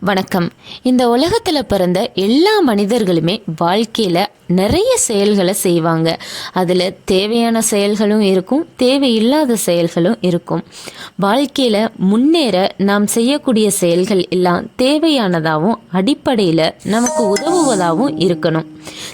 வணக்கம். இந்த உலகத்தில் பிறந்த எல்லா மனிதர்களுமே வாழ்க்கையில் நிறைய செயல்களை செய்வாங்க. அதில் தேவையான செயல்களும் இருக்கும் தேவையில்லாத செயல்களும் இருக்கும். வாழ்க்கையில் முன்னேற நாம் செய்யக்கூடிய செயல்கள் எல்லாம் தேவையானதாகவும் அடிப்படையில் நமக்கு உதவுவதாகவும் இருக்கணும்.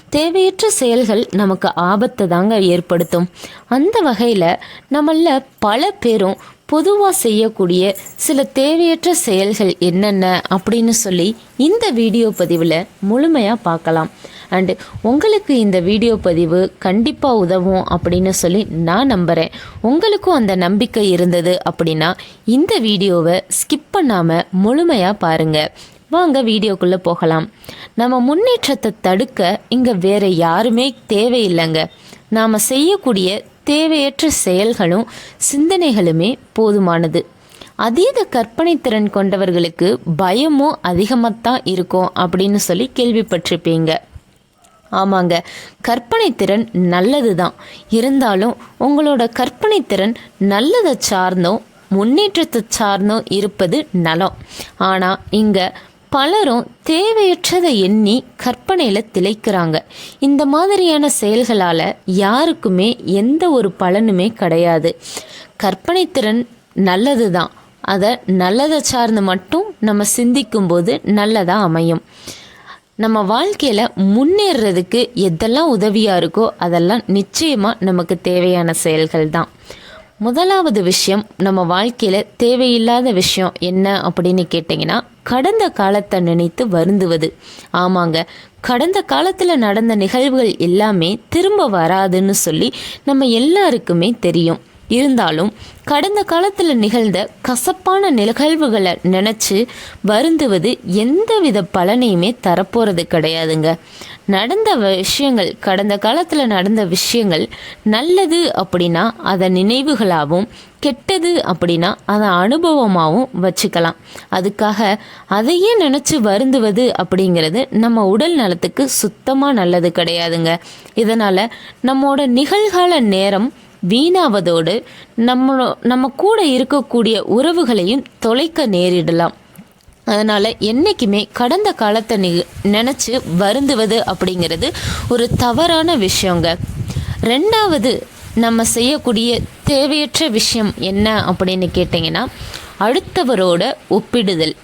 தேவையற்ற செயல்கள் நமக்கு ஆபத்தை தாங்க ஏற்படுத்தும். அந்த வகையில் நம்மள பல பேரும் பொதுவாக செய்யக்கூடிய சில தேவையற்ற செயல்கள் என்னென்ன அப்படின்னு சொல்லி இந்த வீடியோ பதிவில் முழுமையாக பார்க்கலாம். அண்டு உங்களுக்கு இந்த வீடியோ பதிவு கண்டிப்பாக உதவும் அப்படின்னு சொல்லி நான் நம்புகிறேன் உங்களுக்கும் அந்த நம்பிக்கை இருந்தது அப்படின்னா இந்த வீடியோவை ஸ்கிப் பண்ணாமல் முழுமையாக பாருங்கள் வாங்க வீடியோக்குள்ளே போகலாம். நம்ம முன்னேற்றத்தை தடுக்க இங்கே வேறு யாருமே தேவையில்லைங்க. நாம் செய்யக்கூடிய தேவையற்ற செயல்களும் சிந்தனைகளுமே போதுமானது. அதீத கற்பனை திறன் கொண்டவர்களுக்கு பயமும் அதிகமாகத்தான் இருக்கும் அப்படின்னு சொல்லி கேள்விப்பட்டிருப்பீங்க. ஆமாங்க கற்பனை திறன் நல்லது தான் இருந்தாலும் உங்களோட கற்பனை திறன் நல்லதை சார்ந்தும் முன்னேற்றத்தை சார்ந்தும் இருப்பது நலம். ஆனால் இங்கே பலரும் தேவையற்றதை எண்ணி கற்பனையில் திளைக்கிறாங்க. இந்த மாதிரியான செயல்களால் யாருக்குமே எந்த ஒரு பலனுமே கிடையாது. கற்பனை திறன் நல்லது தான் அதை நல்லதை சார்ந்து மட்டும் நம்ம சிந்திக்கும்போது நல்லதாக அமையும். நம்ம வாழ்க்கையில் முன்னேறதுக்கு எதெல்லாம் உதவியாக இருக்கோ அதெல்லாம் நிச்சயமாக நமக்கு தேவையான செயல்கள் தான் முதலாவது விஷயம் நம்ம வாழ்க்கையில் தேவையில்லாத விஷயம் என்ன அப்படின்னு கேட்டிங்கன்னா கடந்த காலத்தை நினைத்து வருந்துவது. ஆமாங்க. கடந்த காலத்தில் நடந்த நிகழ்வுகள் எல்லாமே திரும்ப வராதுன்னு சொல்லி நம்ம எல்லாருக்குமே தெரியும். இருந்தாலும் கடந்த காலத்தில் நிகழ்ந்த கசப்பான நிகழ்வுகளை நினச்சி வருந்துவது எந்தவித பலனையுமே தரப்போகிறது கிடையாதுங்க. நடந்த விஷயங்கள் கடந்த காலத்தில் நடந்த விஷயங்கள் நல்லது அப்படின்னா அதை நினைவுகளாகவும் கெட்டது அப்படின்னா அதை அனுபவமாகவும் வச்சுக்கலாம். அதுக்காக அதையே நினச்சி வருந்துவது அப்படிங்கிறது நம்ம உடல் நலத்துக்கு சுத்தமாக நல்லது கிடையாதுங்க. இதனால் நம்மோட நிகழ்கால நேரம் வீணாவதோடு நம்ம நம்ம கூட இருக்கக்கூடிய உறவுகளையும் தொலைக்க நேரிடலாம். அதனால் என்றைக்குமே கடந்த காலத்தை நி நினச்சி வருந்துவது அப்படிங்கிறது ஒரு தவறான விஷயங்க. ரெண்டாவது நம்ம செய்யக்கூடிய தேவையற்ற விஷயம் என்ன அப்படின்னு கேட்டிங்கன்னா அடுத்தவரோட ஒப்பிடுதல்.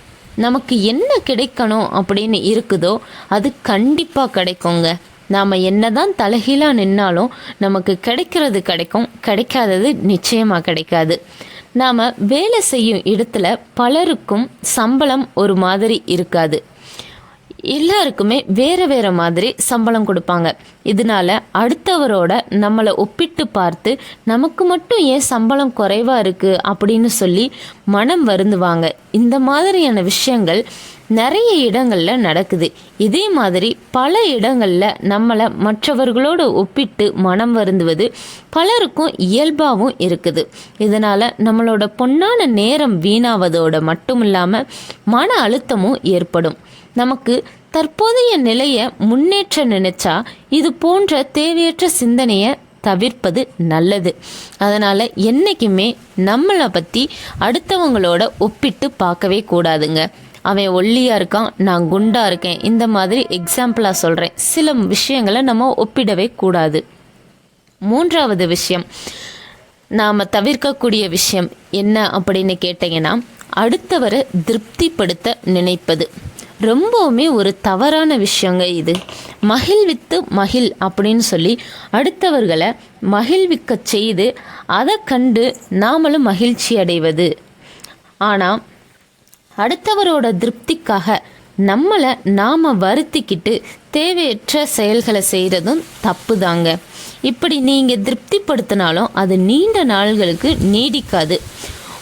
நமக்கு என்ன கிடைக்கணும் அப்படின்னு இருக்குதோ அது கண்டிப்பாக கிடைக்குங்க. நாம் என்னதான் தலைகீழாக நின்னாலும் நமக்கு கிடைக்கிறது கிடைக்கும் கிடைக்காதது நிச்சயமாக கிடைக்காது. நாம் வேலை செய்யும் இடத்துல பலருக்கும் சம்பளம் ஒரு மாதிரி இருக்காது. எல்லாருக்குமே வேறு வேறு மாதிரி சம்பளம் கொடுப்பாங்க. இதனால அடுத்தவரோட நம்மளை ஒப்பிட்டு பார்த்து நமக்கு மட்டும் ஏன் சம்பளம் குறைவாக இருக்குது அப்படின்னு சொல்லி மனம் வருந்துவாங்க. இந்த மாதிரியான விஷயங்கள் நிறைய இடங்களில் நடக்குது. இதே மாதிரி பல இடங்களில் நம்மளை மற்றவர்களோடு ஒப்பிட்டு மனம் வருந்துவது பலருக்கும் இயல்பாகவும் இருக்குது. இதனால் நம்மளோட பொன்னான நேரம் வீணாவதோடு மட்டும் இல்லாமல் மன அழுத்தமும் ஏற்படும். நமக்கு தற்போதைய நிலையை முன்னேற்ற நினைச்சா இது போன்ற தேவையற்ற சிந்தனையை தவிர்ப்பது நல்லது. அதனால் என்றைக்குமே நம்மளை பற்றி அடுத்தவங்களோட ஒப்பிட்டு பார்க்கவே கூடாதுங்க. அவன் ஒல்லியாக இருக்கான் நான் குண்டாக இருக்கேன். இந்த மாதிரி எக்ஸாம்பிளாக சொல்கிறேன் சில விஷயங்களை நம்ம ஒப்பிடவே கூடாது. மூன்றாவது விஷயம் நாம் தவிர்க்கக்கூடிய விஷயம் என்ன அப்படின்னு கேட்டிங்கன்னா அடுத்தவரை திருப்திப்படுத்த நினைப்பது. ரொம்பவுமே ஒரு தவறான விஷயங்க இது. மகிழ்வித்து மகிழ் அப்படின்னு சொல்லி அடுத்தவர்களை மகிழ்விக்க செய்து அதை கண்டு நாமளும் மகிழ்ச்சி அடைவது. ஆனால் அடுத்தவரோட திருப்திக்காக நம்மளை நாம் வருத்திக்கிட்டு தேவையற்ற செயல்களை செய்கிறதும் தப்பு தாங்க இப்படி நீங்கள் திருப்திப்படுத்தினாலும் அது நீண்ட நாள்களுக்கு நீடிக்காது.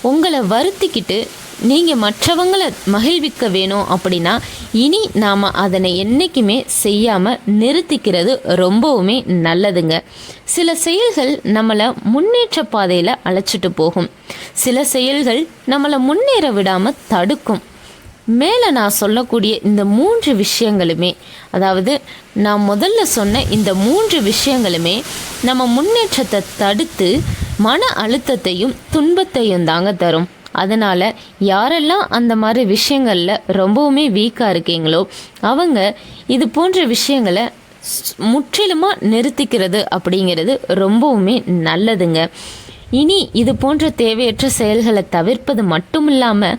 உங்களை வருத்திக்கிட்டு நீங்கள் மற்றவங்களை மகிழ்விக்க வேணும் அப்படின்னா இனி நாம் அதனை என்றைக்குமே செய்யாமல் நிறுத்திக்கிறது ரொம்பவுமே நல்லதுங்க. சில செயல்கள் நம்மளை முன்னேற்ற பாதையில் அழைச்சிட்டு போகும். சில செயல்கள் நம்மளை முன்னேற விடாமல் தடுக்கும். மேலே நான் சொல்லக்கூடிய இந்த மூன்று விஷயங்களுமே அதாவது நான் முதல்ல சொன்ன இந்த மூன்று விஷயங்களுமே நம்ம முன்னேற்றத்தை தடுத்து மன அழுத்தத்தையும் துன்பத்தையும் தாங்க தரும். அதனால் யாரெல்லாம் அந்த மாதிரி விஷயங்களில் ரொம்பவுமே வீக்காக இருக்கீங்களோ அவங்க இது போன்ற விஷயங்களை முற்றிலுமாக நிறுத்திக்கிறது அப்படிங்கிறது ரொம்பவுமே நல்லதுங்க. இனி இது போன்ற தேவையற்ற செயல்களை தவிர்ப்பது மட்டும் இல்லாமல்